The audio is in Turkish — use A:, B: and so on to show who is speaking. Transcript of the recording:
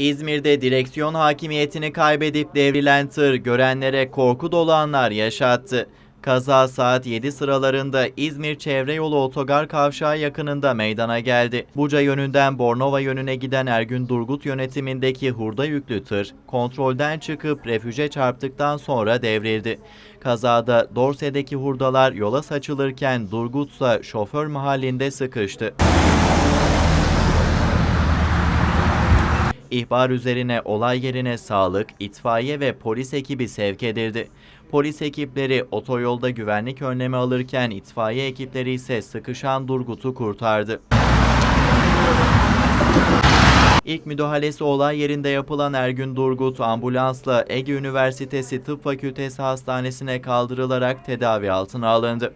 A: İzmir'de direksiyon hakimiyetini kaybedip devrilen tır görenlere korku dolu anlar yaşattı. Kaza saat 7 sıralarında İzmir Çevre Yolu Otogar Kavşağı yakınında meydana geldi. Buca yönünden Bornova yönüne giden Ergün Durgut yönetimindeki hurda yüklü tır kontrolden çıkıp refüje çarptıktan sonra devrildi. Kazada Dorse'deki hurdalar yola saçılırken Durgut şoför mahallinde sıkıştı. İhbar üzerine olay yerine sağlık, itfaiye ve polis ekibi sevk edildi. Polis ekipleri otoyolda güvenlik önlemi alırken itfaiye ekipleri ise sıkışan Durgut'u kurtardı. İlk müdahalesi olay yerinde yapılan Ergün Durgut ambulansla Ege Üniversitesi Tıp Fakültesi Hastanesi'ne kaldırılarak tedavi altına alındı.